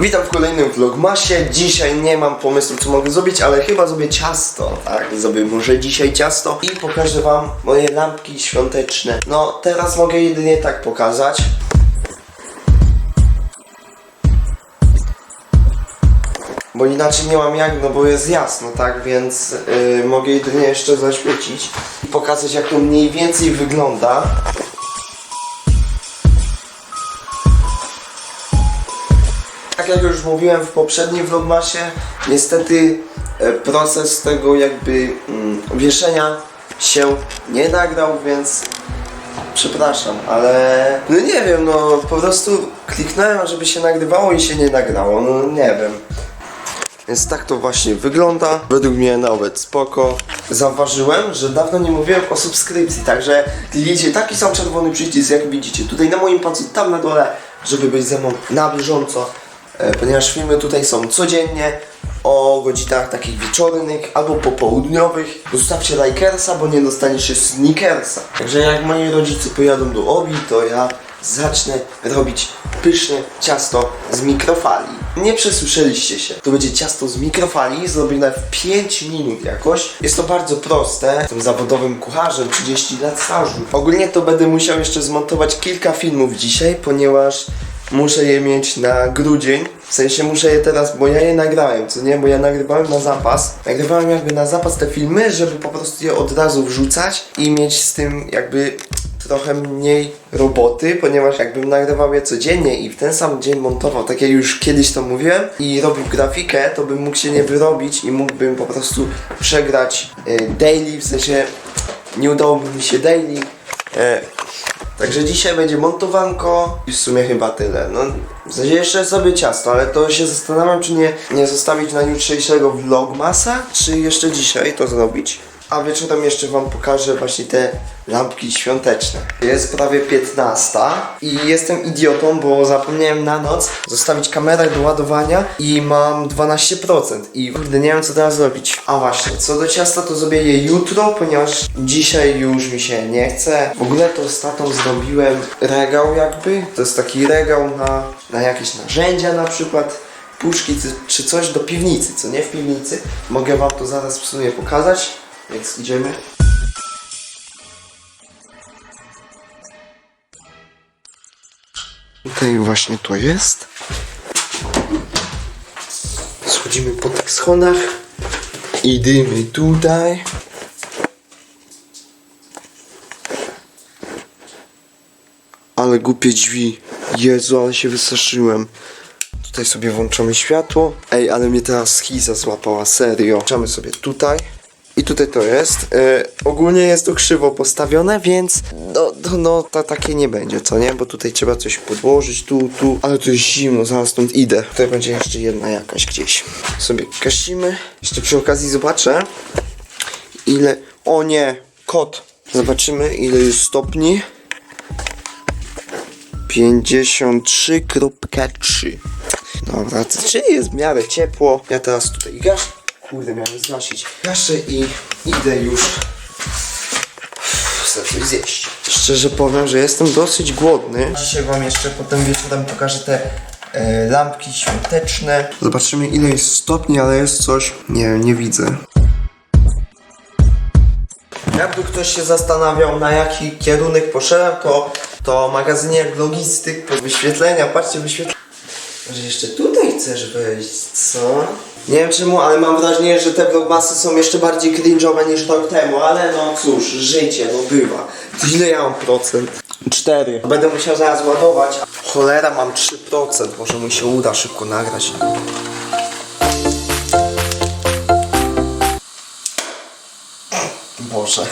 Witam w kolejnym vlogmasie. Dzisiaj nie mam pomysłu co mogę zrobić, ale chyba zrobię ciasto, tak? Zrobię może dzisiaj ciasto i pokażę wam moje lampki świąteczne. No teraz mogę jedynie tak pokazać. Bo inaczej nie mam jak, no bo jest jasno, tak? Więc yy, mogę jedynie jeszcze zaświecić i pokazać jak to mniej więcej wygląda. Jak już mówiłem w poprzednim vlogmasie, niestety e, proces tego jakby mm, wieszenia się nie nagrał, więc przepraszam, ale no nie wiem, no po prostu kliknąłem, żeby się nagrywało i się nie nagrało, no nie wiem. Więc tak to właśnie wygląda. Według mnie nawet spoko. Zauważyłem, że dawno nie mówiłem o subskrypcji, także kliknijcie taki sam czerwony przycisk, jak widzicie tutaj na moim palcu, tam na dole, żeby być ze mną na bieżąco, ponieważ filmy tutaj są codziennie o godzinach takich wieczornych albo popołudniowych. Zostawcie lajkersa, bo nie dostaniecie sneakersa. Także jak moi rodzice pojadą do Obi, to ja zacznę robić pyszne ciasto z mikrofali. Nie przesłyszeliście się. To będzie ciasto z mikrofali zrobione w 5 minut jakoś. Jest to bardzo proste. Jestem zawodowym kucharzem, 30 lat stażu. Ogólnie to będę musiał jeszcze zmontować kilka filmów dzisiaj, ponieważ muszę je mieć na grudzień. W sensie muszę je teraz, bo ja je nagrałem, co nie? Bo ja nagrywałem na zapas. Nagrywałem jakby na zapas te filmy, żeby po prostu je od razu wrzucać i mieć z tym jakby trochę mniej roboty, ponieważ jakbym nagrywał je codziennie i w ten sam dzień montował, tak jak już kiedyś to mówiłem, i robił grafikę, to bym mógł się nie wyrobić i mógłbym po prostu przegrać e, daily, w sensie nie udałoby mi się daily. Także dzisiaj będzie montowanko i w sumie chyba tyle. No, w sensie jeszcze sobie ciasto, ale to się zastanawiam, czy nie, nie zostawić na jutrzejszego vlogmasa, czy jeszcze dzisiaj to zrobić. A wieczorem jeszcze wam pokażę właśnie te lampki świąteczne. Jest prawie 15 i jestem idiotą, bo zapomniałem na noc zostawić kamerę do ładowania i mam 12% i kurde nie wiem co teraz zrobić. A właśnie, co do ciasta to zrobię je jutro, ponieważ dzisiaj już mi się nie chce. W ogóle to z tatą zrobiłem regał jakby, to jest taki regał na, na jakieś narzędzia na przykład puszki czy coś do piwnicy, co nie w piwnicy. Mogę wam to zaraz w sumie pokazać, więc idziemy. Tutaj właśnie to jest. Schodzimy po tych schodach. Idziemy tutaj. Ale głupie drzwi. Jezu, ale się wystraszyłem. Tutaj sobie włączamy światło. Ej, ale mnie teraz schiza złapała, serio. Włączamy sobie tutaj. I tutaj to jest. E, ogólnie jest to krzywo postawione, więc no, no, no takie nie będzie, co nie? Bo tutaj trzeba coś podłożyć, tu, tu. Ale to jest zimno, zaraz stąd idę. Tutaj będzie jeszcze jedna jakaś gdzieś. Sobie gasimy. Jeszcze przy okazji zobaczę, ile... O nie, kot. Zobaczymy, ile jest stopni. 53.3 Dobra, czyli jest w miarę ciepło. Ja teraz tutaj gaszę. Kurde, miałem zgasić. Gaszę i idę już chcę coś zjeść. Szczerze powiem, że jestem dosyć głodny. Dzisiaj wam jeszcze potem wieczorem pokażę te e, lampki świąteczne. Zobaczymy ile jest stopni, ale jest coś. Nie, nie widzę. Jakby ktoś się zastanawiał na jaki kierunek poszedłem, to to magazynie logistyk wyświetlenia, patrzcie wyświetlenia. Może jeszcze tutaj chcesz wejść, co? Nie wiem czemu, ale mam wrażenie, że te vlogmasy są jeszcze bardziej cringe'owe niż rok temu, ale no cóż, życie, no bywa. To ile ja mam procent? 4. Będę musiał zaraz ładować. Cholera, mam 3%, może mi się uda szybko nagrać. Boże.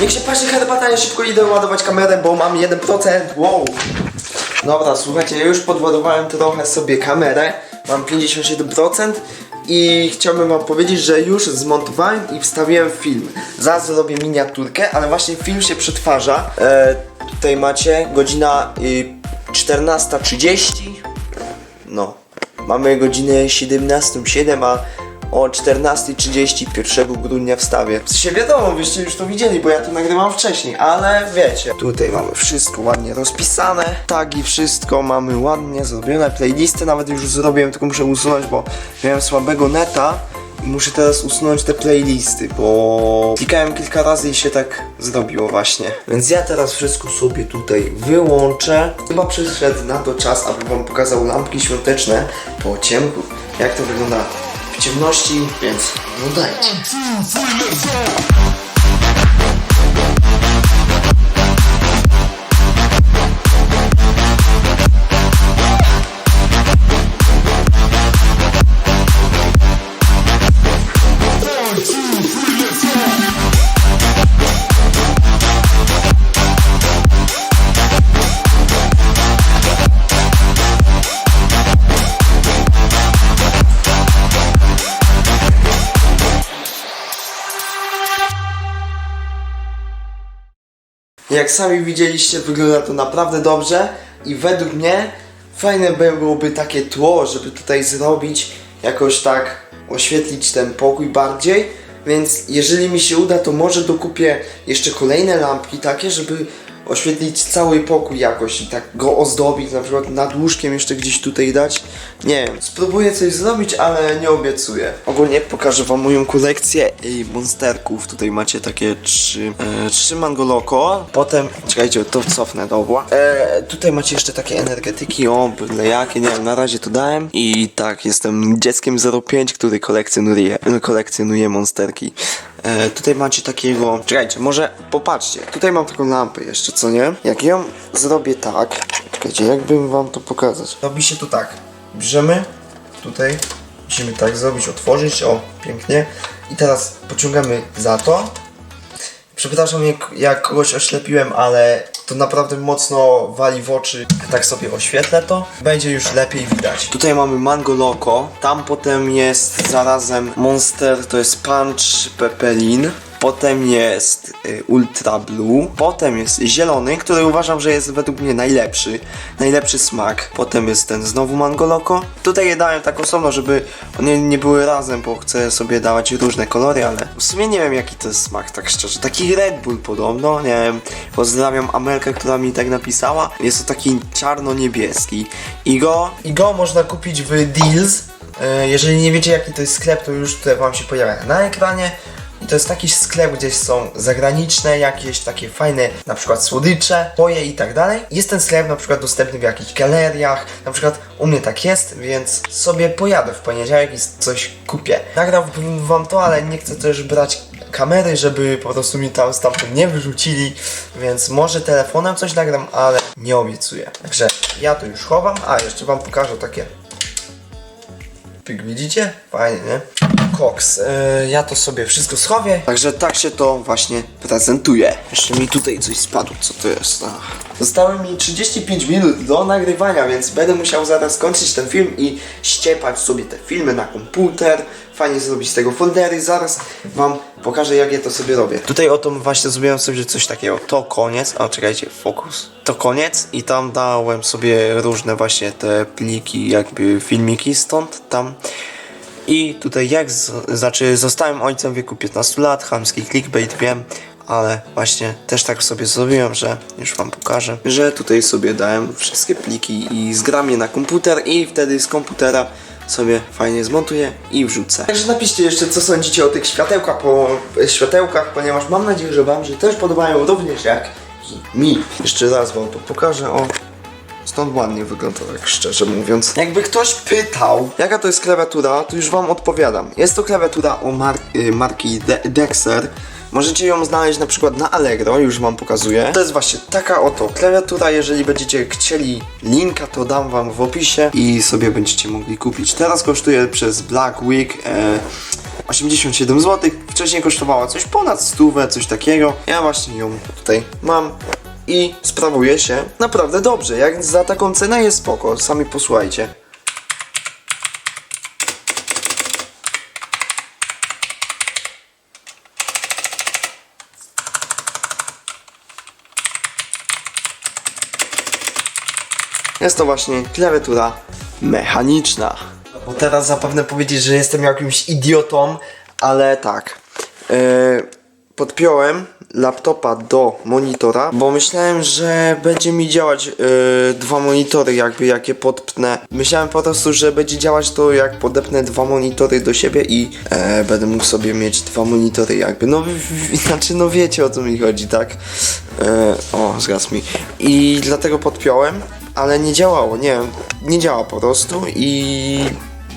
Niech się parzy herbata, ja szybko idę ładować kamerę, bo mam 1%. Wow. Dobra, słuchajcie, ja już podładowałem trochę sobie kamerę. Mam 57% i chciałbym wam powiedzieć, że już zmontowałem i wstawiłem film. Zaraz zrobię miniaturkę, ale właśnie film się przetwarza. E, tutaj macie godzina y, 14.30. No, mamy godzinę 17.07, a o 14.30 1 grudnia wstawię. W sensie wiadomo, byście już to widzieli, bo ja to nagrywam wcześniej, ale wiecie. Tutaj mamy wszystko ładnie rozpisane, tagi, wszystko mamy ładnie zrobione, playlisty nawet już zrobiłem, tylko muszę usunąć, bo miałem słabego neta. I muszę teraz usunąć te playlisty, bo klikałem kilka razy i się tak zrobiło właśnie. Więc ja teraz wszystko sobie tutaj wyłączę. Chyba przyszedł na to czas, aby wam pokazał lampki świąteczne po ciemku. Jak to wygląda w ciemności, więc no dajcie. Jak sami widzieliście, wygląda to naprawdę dobrze i według mnie fajne byłoby takie tło, żeby tutaj zrobić, jakoś tak oświetlić ten pokój bardziej. Więc jeżeli mi się uda, to może dokupię jeszcze kolejne lampki takie, żeby oświetlić cały pokój jakoś i tak go ozdobić, na przykład nad łóżkiem jeszcze gdzieś tutaj dać. Nie wiem, spróbuję coś zrobić, ale nie obiecuję. Ogólnie pokażę wam moją kolekcję i monsterków. Tutaj macie takie trzy, e, trzy Mango Loco. Potem, czekajcie, to cofnę, dobra. E, tutaj macie jeszcze takie energetyki, o, byle jakie, nie wiem, na razie to dałem. I tak, jestem dzieckiem 05, który kolekcjonuje, kolekcjonuje monsterki. E, tutaj macie takiego. Czekajcie, może popatrzcie. Tutaj mam taką lampę jeszcze, co nie? Jak ją zrobię tak. Czekajcie, jakbym wam to pokazać. Robi się to tak. Bierzemy tutaj. Musimy tak zrobić, otworzyć. O, pięknie. I teraz pociągamy za to. Przepraszam, jak, jak kogoś oślepiłem, ale to naprawdę mocno wali w oczy. Tak sobie oświetlę to. Będzie już lepiej widać. Tutaj mamy Mango Loco. Tam potem jest zarazem Monster, to jest Punch Pepelin. Potem jest y, Ultra Blue. Potem jest zielony, który uważam, że jest według mnie najlepszy. Najlepszy smak. Potem jest ten znowu Mango Loco. Tutaj je dałem tak osobno, żeby one nie były razem, bo chcę sobie dawać różne kolory, ale w sumie nie wiem jaki to jest smak, tak szczerze. Taki Red Bull podobno, nie wiem. Pozdrawiam Amelkę, która mi tak napisała. Jest to taki czarno-niebieski. I go, I go można kupić w Deals. E, Jeżeli nie wiecie jaki to jest sklep, to już tutaj wam się pojawia na ekranie. I to jest taki sklep, gdzie są zagraniczne jakieś takie fajne, na przykład słodycze, boje i tak dalej. Jest ten sklep na przykład dostępny w jakichś galeriach, na przykład u mnie tak jest, więc sobie pojadę w poniedziałek i coś kupię. Nagrałbym wam to, ale nie chcę też brać kamery, żeby po prostu mi tam stamtąd nie wyrzucili, więc może telefonem coś nagram, ale nie obiecuję. Także ja to już chowam, a jeszcze wam pokażę takie Pyk, widzicie? Fajnie, nie? Koks. Yy, ja to sobie wszystko schowię. Także tak się to właśnie prezentuje. Jeszcze mi tutaj coś spadło, co to jest? Ach. Zostały mi 35 minut do nagrywania, więc będę musiał zaraz skończyć ten film i ściepać sobie te filmy na komputer. Fajnie zrobić z tego foldery. Zaraz wam pokażę, jak ja to sobie robię. Tutaj oto właśnie zrobiłem sobie coś takiego. To koniec. A czekajcie, fokus. To koniec i tam dałem sobie różne właśnie te pliki, jakby filmiki stąd, tam. I tutaj jak, z, znaczy zostałem ojcem w wieku 15 lat, chamski clickbait wiem, ale właśnie też tak sobie zrobiłem, że już wam pokażę, że tutaj sobie dałem wszystkie pliki i zgram je na komputer i wtedy z komputera sobie fajnie zmontuję i wrzucę. Także napiszcie jeszcze co sądzicie o tych światełkach, po, światełkach, ponieważ mam nadzieję, że wam się też podobają również jak mi. Jeszcze raz wam to pokażę, o Stąd ładnie wygląda, tak szczerze mówiąc. Jakby ktoś pytał, jaka to jest klawiatura, to już wam odpowiadam. Jest to klawiatura o mar y, marki De Dexter. Możecie ją znaleźć na przykład na Allegro, już wam pokazuję. To jest właśnie taka oto klawiatura, jeżeli będziecie chcieli linka, to dam wam w opisie i sobie będziecie mogli kupić. Teraz kosztuje przez Black Week e, 87 zł. Wcześniej kosztowała coś ponad 100, coś takiego. Ja właśnie ją tutaj mam i sprawuje się naprawdę dobrze. Jak za taką cenę jest spoko, sami posłuchajcie. Jest to właśnie klawiatura mechaniczna. Bo teraz zapewne powiedzieć, że jestem jakimś idiotą, ale tak. Yy, podpiąłem laptopa do monitora, bo myślałem, że będzie mi działać yy, dwa monitory, jakby jakie podpnę. Myślałem po prostu, że będzie działać to, jak podepnę dwa monitory do siebie i e, będę mógł sobie mieć dwa monitory, jakby. No, znaczy, no wiecie o co mi chodzi, tak? E, o, zgasł mi. I dlatego podpiąłem, ale nie działało, nie nie działa po prostu i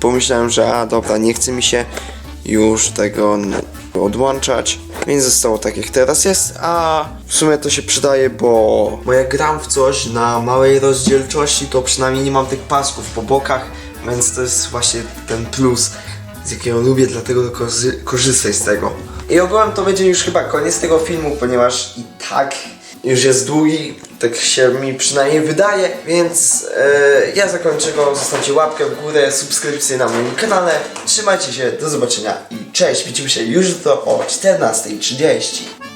pomyślałem, że a dobra, nie chce mi się już tego odłączać, więc zostało tak jak teraz jest, a w sumie to się przydaje, bo, bo jak gram w coś na małej rozdzielczości, to przynajmniej nie mam tych pasków po bokach, więc to jest właśnie ten plus, z jakiego lubię, dlatego korzy- korzystaj z tego. I ogółem to będzie już chyba koniec tego filmu, ponieważ i tak już jest długi, tak się mi przynajmniej wydaje, więc e, ja zakończę go, zostawcie łapkę w górę, subskrypcję na moim kanale, trzymajcie się, do zobaczenia i cześć, widzimy się już jutro o 14.30.